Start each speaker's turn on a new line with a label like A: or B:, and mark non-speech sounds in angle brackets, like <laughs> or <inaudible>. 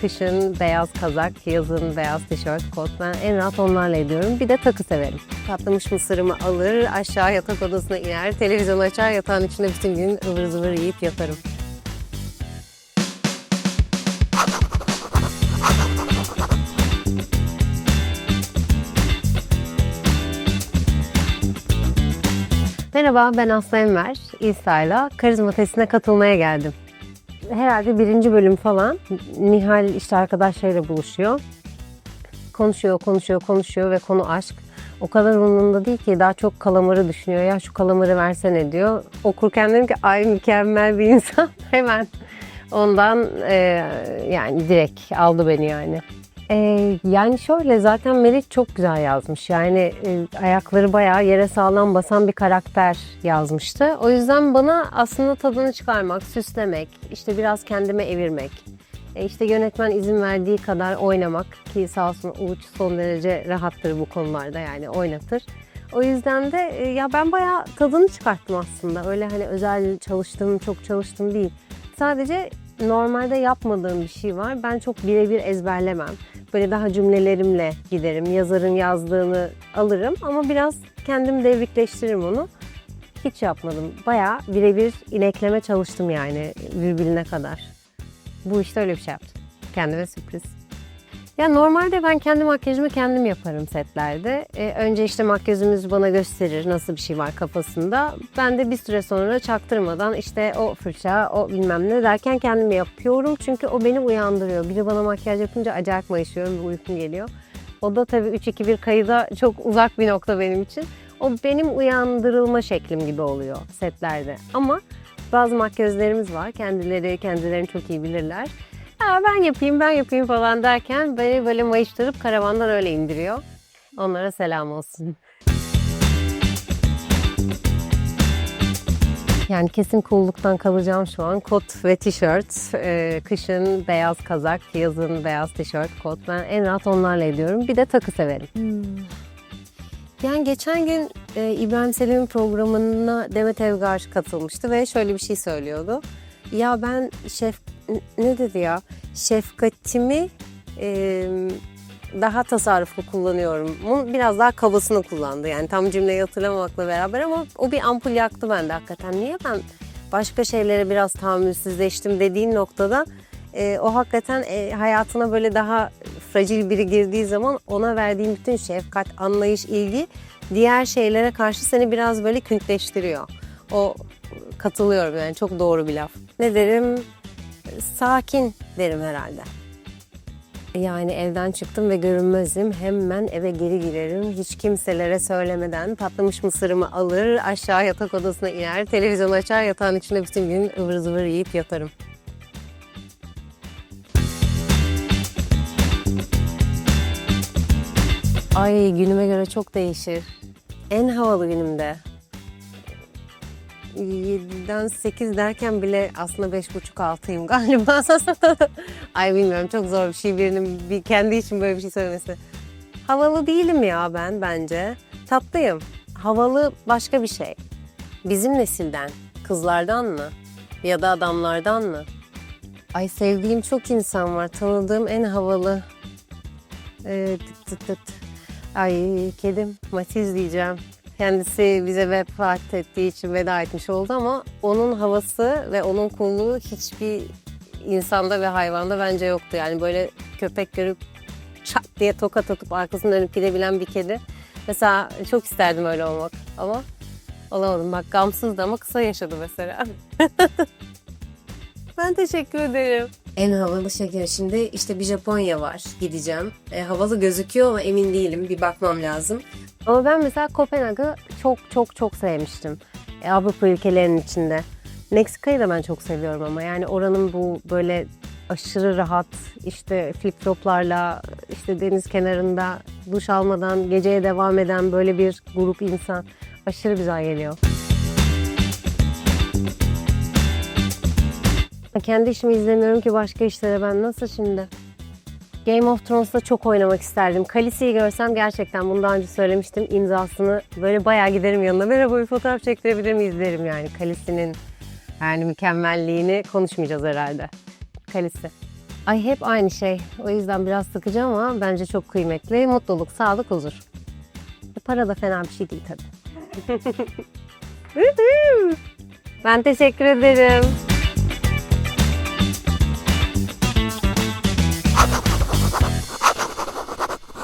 A: kışın beyaz kazak, yazın beyaz tişört, kot. Ben en rahat onlarla ediyorum. Bir de takı severim. Patlamış mısırımı alır, aşağı yatak odasına iner, televizyon açar, yatağın içinde bütün gün ıvır zıvır yiyip yatarım. Merhaba, ben Aslı Enver. İsa'yla karizma testine katılmaya geldim. Herhalde birinci bölüm falan. Nihal işte arkadaşlarıyla buluşuyor. Konuşuyor, konuşuyor, konuşuyor ve konu aşk. O kadar umurunda değil ki daha çok kalamarı düşünüyor. Ya şu kalamarı versene diyor. Okurken dedim ki ay mükemmel bir insan. <laughs> Hemen ondan e, yani direkt aldı beni yani. Ee, yani şöyle zaten Meriç çok güzel yazmış. Yani e, ayakları bayağı yere sağlam basan bir karakter yazmıştı. O yüzden bana aslında tadını çıkarmak, süslemek, işte biraz kendime evirmek, e, işte yönetmen izin verdiği kadar oynamak ki sağ olsun Uğuç son derece rahattır bu konularda yani oynatır. O yüzden de e, ya ben bayağı tadını çıkarttım aslında. Öyle hani özel çalıştım, çok çalıştım değil. Sadece normalde yapmadığım bir şey var. Ben çok birebir ezberlemem. Böyle daha cümlelerimle giderim. Yazarın yazdığını alırım ama biraz kendim devrikleştiririm onu. Hiç yapmadım. Bayağı birebir inekleme çalıştım yani virgülüne kadar. Bu işte öyle bir şey yaptım. Kendime sürpriz. Ya normalde ben kendi makyajımı kendim yaparım setlerde. Ee, önce işte makyözümüz bana gösterir nasıl bir şey var kafasında. Ben de bir süre sonra çaktırmadan işte o fırça, o bilmem ne derken kendim yapıyorum. Çünkü o beni uyandırıyor. Biri bana makyaj yapınca acayip mayışıyorum ve uykum geliyor. O da tabii 3-2-1 kayıda çok uzak bir nokta benim için. O benim uyandırılma şeklim gibi oluyor setlerde. Ama bazı makyözlerimiz var. Kendileri kendilerini çok iyi bilirler. Ha, ben yapayım ben yapayım falan derken beni böyle mayıştırıp karavandan öyle indiriyor. Onlara selam olsun. Yani kesin cool'luktan kalacağım şu an. Kot ve tişört. Ee, kışın beyaz kazak, yazın beyaz tişört, kot. Ben en rahat onlarla ediyorum. Bir de takı severim. Yani geçen gün e, İbrahim Selim'in programına Demet Evgar katılmıştı ve şöyle bir şey söylüyordu. Ya ben şef ne dedi ya? Şefkatimi e, daha tasarruflu kullanıyorum. Bunun biraz daha kabasını kullandı. Yani tam cümleyi hatırlamamakla beraber ama o bir ampul yaktı bende hakikaten. Niye ben başka şeylere biraz tahammülsüzleştim dediğin noktada e, o hakikaten e, hayatına böyle daha fragil biri girdiği zaman ona verdiğin bütün şefkat, anlayış, ilgi diğer şeylere karşı seni biraz böyle künkleştiriyor. O katılıyorum yani çok doğru bir laf. Ne derim? Sakin derim herhalde. Yani evden çıktım ve görünmezim. Hemen eve geri girerim. Hiç kimselere söylemeden patlamış mısırımı alır, aşağı yatak odasına iner, televizyon açar, yatağın içinde bütün gün ıvır zıvır yiyip yatarım. Ay günüme göre çok değişir. En havalı günümde. 7'den 8 derken bile aslında 5.5-6'yım galiba. <laughs> Ay bilmiyorum çok zor bir şey birinin bir kendi için böyle bir şey söylemesi. Havalı değilim ya ben bence. Tatlıyım. Havalı başka bir şey. Bizim nesilden, kızlardan mı? Ya da adamlardan mı? Ay sevdiğim çok insan var. Tanıdığım en havalı. Ee, tıt tıt tıt. Ay kedim Matiz diyeceğim. Kendisi bize vefat ettiği için veda etmiş oldu ama onun havası ve onun coolluğu hiçbir insanda ve hayvanda bence yoktu. Yani böyle köpek görüp çat diye tokat atıp arkasından dönüp gidebilen bir kedi. Mesela çok isterdim öyle olmak ama olamadım. Bak gamsızdı ama kısa yaşadı mesela. <laughs> ben teşekkür ederim. En havalı şeker şimdi işte bir Japonya var gideceğim. E, havalı gözüküyor ama emin değilim bir bakmam lazım. Ama ben mesela Kopenhag'ı çok çok çok sevmiştim. E, Avrupa ülkelerinin içinde. Meksika'yı da ben çok seviyorum ama yani oranın bu böyle aşırı rahat işte flip floplarla işte deniz kenarında duş almadan geceye devam eden böyle bir grup insan aşırı güzel geliyor. Kendi işimi izlemiyorum ki başka işlere ben nasıl şimdi? Game of Thrones'ta çok oynamak isterdim. Khaleesi'yi görsem gerçekten bunu daha önce söylemiştim. imzasını böyle bayağı giderim yanına. Merhaba bir fotoğraf çektirebilir miyiz derim yani. Khaleesi'nin yani mükemmelliğini konuşmayacağız herhalde. Khaleesi. Ay hep aynı şey. O yüzden biraz sıkıcı ama bence çok kıymetli. Mutluluk, sağlık, huzur. E, Para da fena bir şey değil tabii. <laughs> ben teşekkür ederim.